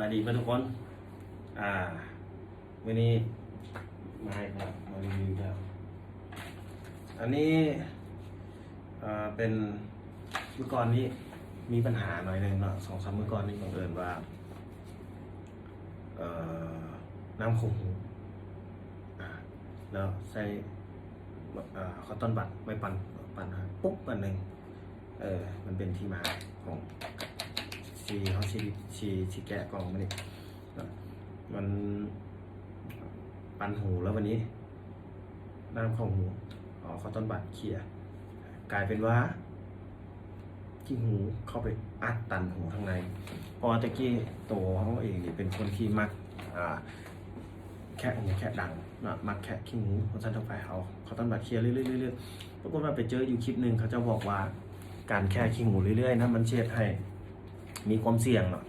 บายดีไหมทุกคน อ่า วันนี้มาครับ มารีวิวแล้วอันนี้อ่าเป็นเมื่อก่อนนี้มีปัญหาหน่อยหนึ่งเนาะสองสามเมื่อก่อนนี้บังเอิญว่า เอ่อ น้ำคงอ่าแล้วใส่อ่าคอตตอนบัตไม่ปั่นปั่นปุ๊บอันหนึ่งเออ มันเป็นที่มาของ ชีเขาชีชีชีแกะกล่องมันนี่มันปันหูแล้ววันนี้น้ำของหูอ๋อเขาต้นบัตรเขี่ยกลายเป็นว่าที่หูเข้าไปอัดตันหูข้างในพราะว่าตะกี้ตัวเขาเองนี่เป็นคนที่มักอ่าแค่หูแค่ดังนะมักแค่ขี้หูคนสั้นทั้งฝ่ายเขาเขาต้นบัตรเขี่ยเรื่อยๆเรื่อยๆปรากฏว่าไปเจออยู่คลิปหนึ่งเขาจะบอกว่าการแค่ขี้หูเรื่อยๆนะมันเช็ดให้ มีความเสี่ยงเนาะ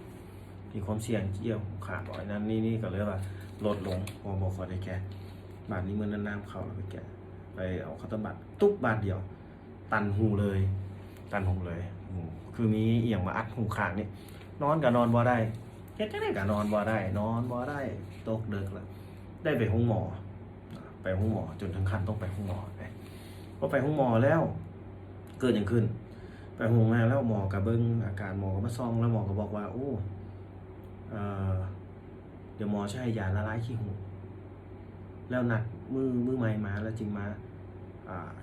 มีความเสี่ยงเกี่ยวขาดบ่อยนั้นนี่นี่ก็เลยว่าลดลงพอบอกขอได้แค่บาทนี้มันน้ำเข้าแล้วไปแกะไปเอาข้าวต้มบัตรตุ๊บบาทเดียว ตันหูเลย ตันหูเลยคือมีเอียงมาอัดหูขางนี่นอนกับนอนบ่ได้เฮ็ดจังได๋ก็นอนบ่ได้ นอนบ่ได้ตกดึกแล้วได้ไปห้องหมอ ไปห้องหมอจนถึงขั้นต้องไปห้องหมอไปพอไปห้องหมอแล้ว เกิดอย่างขึ้น ห้องมาแล้วหมอกับเบิ้งอาการหมอก็มาซองแล้วหมอก็บอกว่าโอ้เดี๋ยวหมอใช้ยาละลายขี้หูแล้วนัดมือมือใหม่มาแล้วจึงมา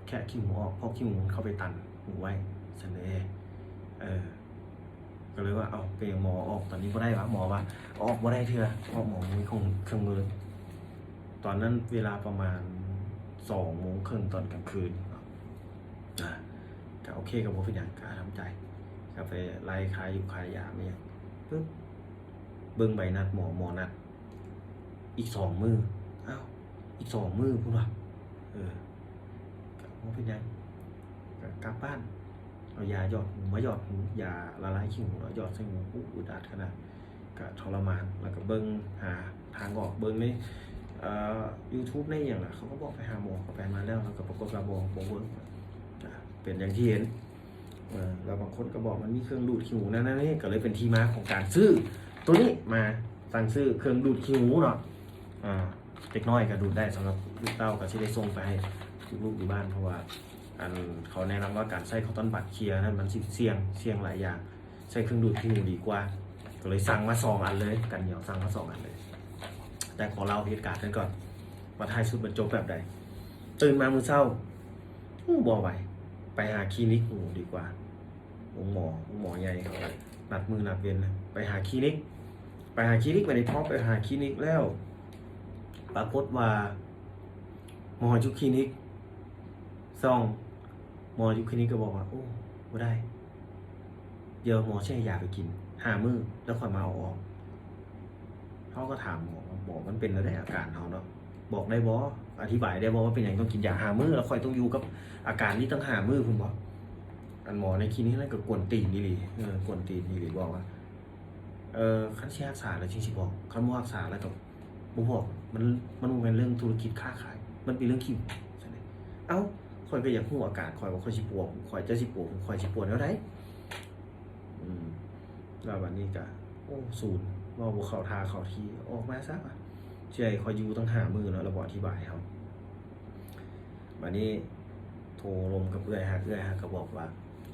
แค่ขี้หูออกเพราะขี้หูมันเข้าไปตันหูไว้สันเดเออก็เลยว่าเอาไปหมอออกตอนนี้ก็ได้วะหมอว่าออกบ่ได้เถอะเพราะหมอมีคงเครื่องมือตอนนั้นเวลาประมาณสองโมงครึ่งตอนกลางคืน ก็โอเคกับผมเป็นอย่างกล้าทำใจก็ไปไล่ขายอยู่ขายยาไม่ยังปึ๊บเบิ้งใบนัดหมอหมอนัด อีกสองมืออ้าวอีกสองมือพูดว่าเออก็บ่เป็นหยังก็กลับบ้านเอายาหยอดหูมาหยอดหูยาละลายขี้หูแล้วหยอดใส่หูอู้อุดอัดขนาดก็ทรมานแล้วก็เบิ้งหาทางออกเบิ้งในเอ่อ YouTube ในอย่างล่ะเขาก็บอกไปหาหมอเขาไปมาแล้วแล้วก็ปรากฏว่าบ่บ่เวิร์กอะ เป็นอย่างที่เห็นเออแล้วบางคนก็บอกมันมีเครื่องดูดขี้หูนั่นนี่ก็เลยเป็นที่มาของการซื้อ ตัวนี้มาสั่งซื้อเครื่องดูดขี้หูเนาะเด็กน้อยก็ดูดได้สำหรับลูกเต้าก็ที่ได้ส่งไปให้ลูกอยู่บ้านเพราะว่าอันเขาแนะนำว่าการใช้คอตตอนบัดเคลียร์นั้นมันเสี่ยงเสี่ยงหลายอย่าง ใช้เครื่องดูดขี้หูดีกว่า ก็เลยสั่งมาสองอันเลยกันเหนียวสั่งมาสองอันเลย แต่ขอเล่าเหตุการณ์กันก่อนว่าทายสุดมันจบแบบใดตื่นมามือเศร้าอู้บอไหว ไปหาคลินิกหูดีกว่าหมอหมอใหญ่เขานัดมือนัดเวียนนะไปหาคลินิก ไปหาคลินิกไปในพอไปหาคลินิกแล้ว ปรากฏว่า หมอจุคลินิกซองหมอจุคลินิกก็บอกว่า โอ้ไม่ได้ เดี๋ยวหมอใช้ยาไปกินหามือแล้วค่อยมาเอาออกเขาก็ถามหมอหมอมันเป็นอะไรอาการเขาเนาะ บอกได้บออธิบายได้บอว่าเป็นอย่างต้องกินยาหามือแล้วคอยต้องอยู่กับอาการนี้ต้องหามือคุณบอกอันหมอในคลินิกนั่นก็กวนตีนนี่หลีเออกวนตีนนี่หลีบอกว่าเออคันสิรักษาแล้วจริงๆบอกคันบ่รักษาแล้วก็บ่บอกมันมันบ่แม่นเรื่องธุรกิจค้าขาย มันเป็นเรื่องคิวใช่ไหมเอ้าข่อยก็อยากฮู้อาการข่อยว่าข่อยสิปวดข่อยจะสิปวดข่อยสิปวดแล้วไดอืมแล้ววันนี้ก็โอ้ศูนย์ว่าบ่เข้าทาเข้าทีออกมาซะว่ะ เชื่อให้ข่อยอยูต้องหามือเนาะแล้วบ่อธิบายเฮาบัดนี้โทรลมกับเอื้อยฮะเอื้อยฮะก็บอกว่า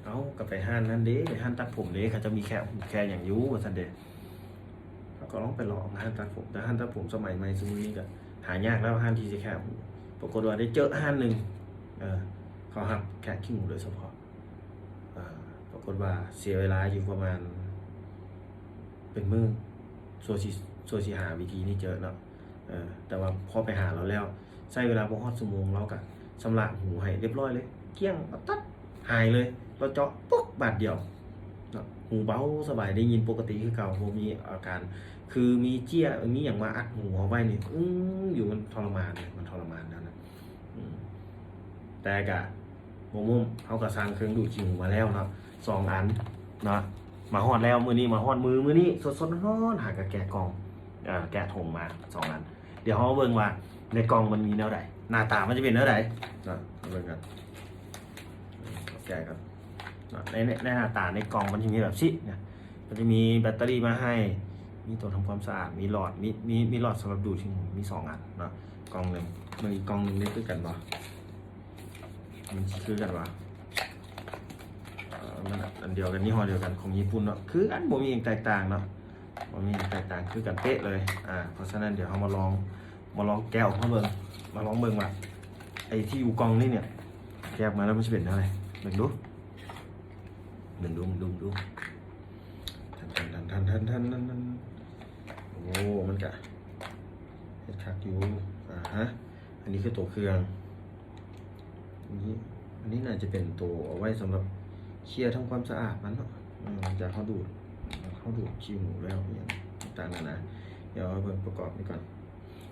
เอ้าก็ไปห้านนั่นเด้ไปห้านตัดผมเด้เขาจะมีแค่แค่อย่างยูว่าสันเดเขาก็ลองไปลองห้านตัดผม แต่ห้านตัดผมสมัยใหม่สมัยนี้ก็หายากแล้วห้านที่จะแค่ปรากฏว่าได้เจอห้านหนึ่งเออเขาหักแค่ขี้หมูโดยเฉพาะอ่าปรากฏว่าเสียเวลาอยู่ประมาณ เป็นมือโซชิโซชิหาวิธีนี้เจอเนาะ แต่ว่าพอไปหาเราแล้วใช้เวลาพอฮอดสมงเรากับสำลักหูให้เรียบร้อยเลย เกลี้ยงตัดหายเลยเราเจาะปุ๊บบาดเดียวหูเบาสบายได้ยินปกติคือเก่าผมมีอาการ คือมีเจี้ยมีอย่างมาอัดหูเอาไว้นี่อึ้งอยู่มันทรมานเลยมันทรมานแล้วนะแต่กะโมมุมเขาก็สร้างเครื่องดูดขี้หูมาแล้วเนาะสองอันเนาะมาฮอดแล้วมือนี้มาฮอดมือมือนี้สดสดๆร้อนๆหากะแกะกล่องอแกะถงมาสองอัน เดี๋ยวเขาเบิ่งว่าในกล่องมันมีแนวใดหน้าตามันจะเป็นแนวใดเนาะเอาเบิ่งกันแกะกันเนาะในในในหน้าตาในกล่องมันจะมีแบบสิเนี่ยมันจะมีแบตเตอรี่มาให้ มีตัวทำความสะอาด มีหลอด มีมีมีหลอดสำหรับดูดที่หูมีสองอันเนาะกล่องหนึ่งมันอีกกล่องหนึ่งนี่คือกันปะมันสิคือกันปะเอ่อมันอันเดียวกันยี่ห้อเดียวกันของญี่ปุ่นเนาะคืออันบ่มีอย่างแตกต่างเนาะบ่ มีอย่างแตกต่างคือกันเป๊ะเลย อ่า เพราะฉะนั้นเดี๋ยวเรามาลอง มาลองแกะออกมาเบิ่งมาลองเบิ่งว่าไอ้ที่อยู่กองนี่เนี่ย แกะออกมาแล้วมันจะเป็นอะไรเบิ่งดูเบิ่งดูเบิ่งดูเบิ่งดูทันทันทันทันทันทันทันโอ้ มันกะเฮ็ดคักอยู่ อ่าฮะ อันนี้คือตัวเครื่องอันนี้ อันนี้น่าจะเป็นตัวเอาไว้สำหรับเคลียร์ทำความสะอาดมันเนาะจากเขาดูด เขาดูดขี้หมูแล้วอย่างต่างๆนานาเดี๋ยวเอาเบิ่งประกอบนี่ก่อน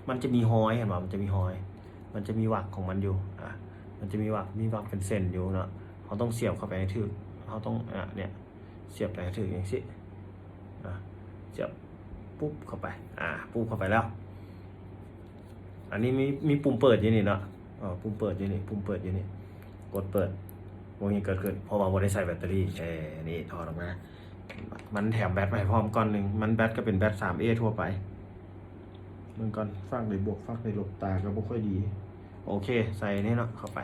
มันจะมีหอยเห็นป่ะมันจะมีหอย มันจะมีหวักของมันอยู่อะมันจะมีหวักมีหวักเป็นเส้นอยู่เนาะเขาต้องเสียบเข้าไปให้ถึกเขาต้องอะเนี่ยเสียบไปให้ถึกอย่างสิอะเสียบปุ๊บเข้าไป อ่าปุ๊บเข้าไปแล้ว อันนี้มีมีปุ่มเปิดอยู่นี่เนาะอ๋อปุ่มเปิดอยู่นี่ปุ่มเปิดอยู่นี่กดเปิดวงนี้เกิดขึ้นเพราะว่าบ่ได้ใส่แบตเตอรี่เอ้นี่ถอดออกมา มันแถมแบตมาให้พร้อมก้อนหนึ่งมันแบตก็เป็นแบต 3A ทั่วไปมันก่อนฟักในบวกฟักในลบตาก็บ่ค่อยดี โอเค ใส่นี่เนาะเข้าไป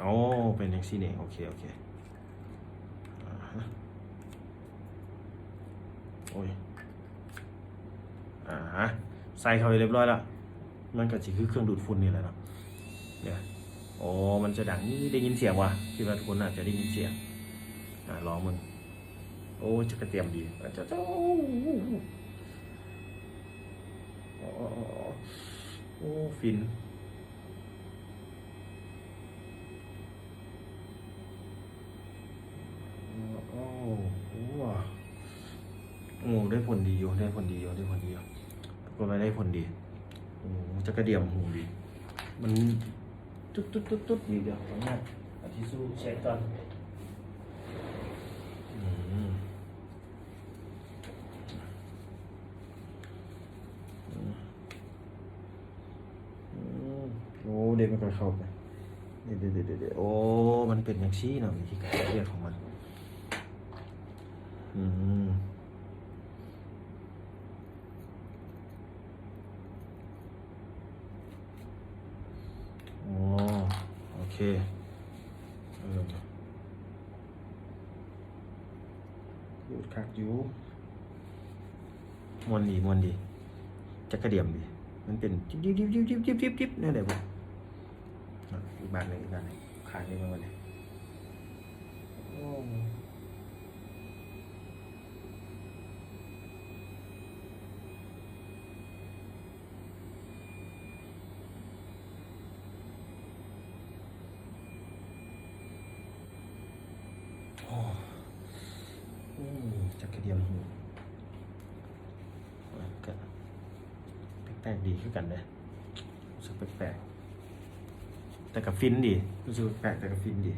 โอ้เป็นอย่างซี่นี่โอเค โอเคโอ้ยอ่าฮะใส่เข้าไปเรียบร้อยแล้ว มันก็จะคือเครื่องดูดฝุ่นนี่แหละเนาะเนี่ย โอ้มันจะดังนี่ได้ยินเสียงวะคิดว่าทุกคนอาจจะได้ยินเสียง อ่าลองมึง โอ้จะกระเตรียมดีอาจจะโอ้โอ้ฟิน โอ้โอ้ว้าโอ้ได้ผลดีอยู่ ได้ผลดีอยู่ ได้ผลดีอยู่ปรากฏว่ได้ผลดี โอ้จะกระเดียมหูดี มัน ตุ๊ดตุ๊ดตุ๊ดตุ๊ดดีเดี๋ยวขออนุญาตเอาทิชชู่เช็ดก่อนโอ้เด็กมันก็เข้าไปเดี๋ยวเดี๋ยวเดี๋ยวโอ้ มันเป็นอย่างชี้เนาะวิธีการเรียกของมัน อืมโอ้ เคพูดคักอยู่มวนดีมวนดีจักระเดียมดี มันเป็นจิ๊บจิ๊บจิ๊บจิ๊บจิ๊บจิ๊บจิ๊บนั่นแหละบุอีกบานหนึ่งอีกบานหนึ่งขายได้ไหมวันนี้ เดียมหูก็แปลกๆดีขึ้นกันเลยรู้สึกแปลกๆแต่กับฟินดีรู้สึกแปลกแต่กับฟินดี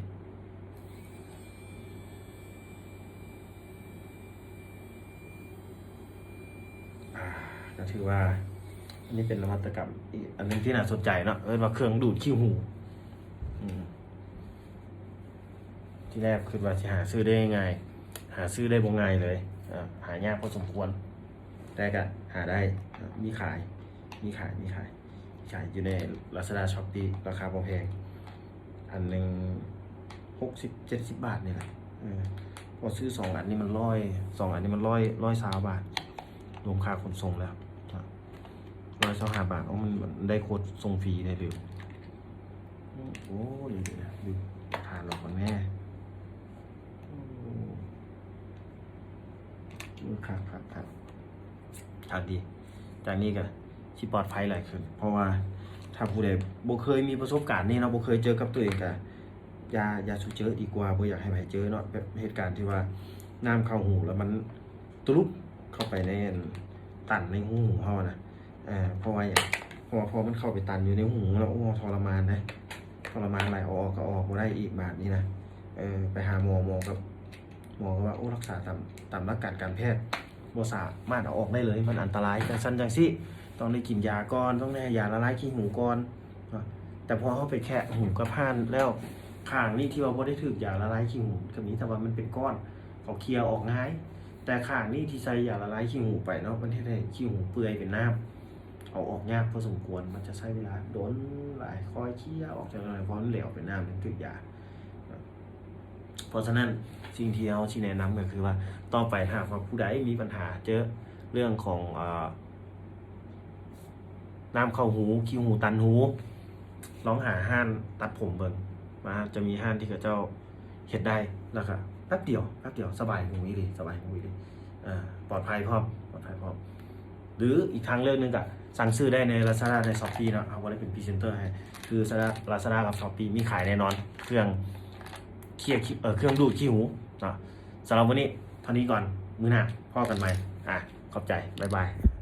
ก็ถือว่า อันนี้เป็นนวัตกรรมอีกอันหนึงที่น่าสนใจเนาะเออว่าเครื่องดูดขี้หูที่แรกคือว่าจะหาซื้อได้ยังไง หาซื้อได้บ่ง่ายเลย หายากพอสมควร แต่ก็หาได้มีขาย มีขาย มีขาย ขายอยู่ใน Lazada Shopee ราคาพอแพง อันหนึ่งหกสิบเจ็ดสิบบาทนี่แหละพอซื้อสองอันนี้มันร้อยสองอันนี้มันร้อยร้อยสาบาท รวมค่าขนส่งแล้วร้อยสองห้าบาทโอ้มันมันได้โค้ดส่งฟรีเลยโอ้เดี๋ยวเดี๋ยวดูทานเราก่อนแม่ อืม ครับครับครับครับดี จากนี้ก็ที่ปลอดภัยหลายขึ้น เพราะว่าถ้าผู้ใดบ่เคยมีประสบการณ์นี่เนาะบ่เคยเจอกับตัวเองก็อย่าอย่าสุเจอดีกว่าบ่อยากให้ไปเจอเนาะแบบเหตุการณ์ที่ว่าน้ำเข้าหูแล้วมันตุลุบเข้าไปในตันในหูของเฮานะเอ่าเพราะว่าอย่างเพราะว่าพอมันเข้าไปตันอยู่ในหูแล้วโอ้ทรมานนะทรมานหลายอออกก็ออกบ่ได้อีกบาดนี้นะเออไปหาหมอหมอกับ หมอก็ว่าโอ้รักษาตามตามหลักการการแพทย์บสามารถเอาออกได้เลย มันอันตรายจังซั่นจังซี่ต้องได้กินยาก่อนต้องได้ยาละลายขี้หูก่อนแต่พอเขาไปแค่หูกระพานแล้วข้างนี้ที่ว่าบ่ได้ถูกยาละลายขี้หูก็มีแต่ว่ามันเป็นก้อนเขาเคลียร์ออกง่าย แต่ข้างนี่ที่ใส่ยาละลายขี้หูไปเนาะมันเฮ็ดให้ขี้หูเปื่อยเป็นน้ำเอาออกยากพอสมควรมันจะใช้เวลาโดนหลายคอยเคลียร์ออกจากอะไรพราะมันเหลวเป็นน้ำถึงถึกยา เพราะฉะนั้นสิ่งที่เราชี้แนะนำก็คือว่าต่อไปถ้าหากว่าผู้ใดมีปัญหาเจอเรื่องของอน้ำเข้าหูคิ้วหูตันหูลองหาห้านตัดผมเบิ่งมาจะมีห้านที่เขาเจ้าเฮ็ดได้แล้วก็แป๊บเดียวแป๊บเดียวสบายหูวิลยสบายหูวิลยอ่าปลอดภัยพร้อมปลอดภัยพร้อมหรืออีกทางเลือกหนึงก็สั่งซื้อได้ใน Lazada ใน Shopee นะเอาไว้เป็นพรีเซนเตอร์ให้คือ Lazada กับ Shopee มีขายแน่นอนเครื่อง เคลียร์เครื่องดูดขี้หูเนะสำหรับวันนี้เท่านี้ก่อน มื้อหน้าพ่อกันใหม่ อะ ขอบใจ บ๊ายบาย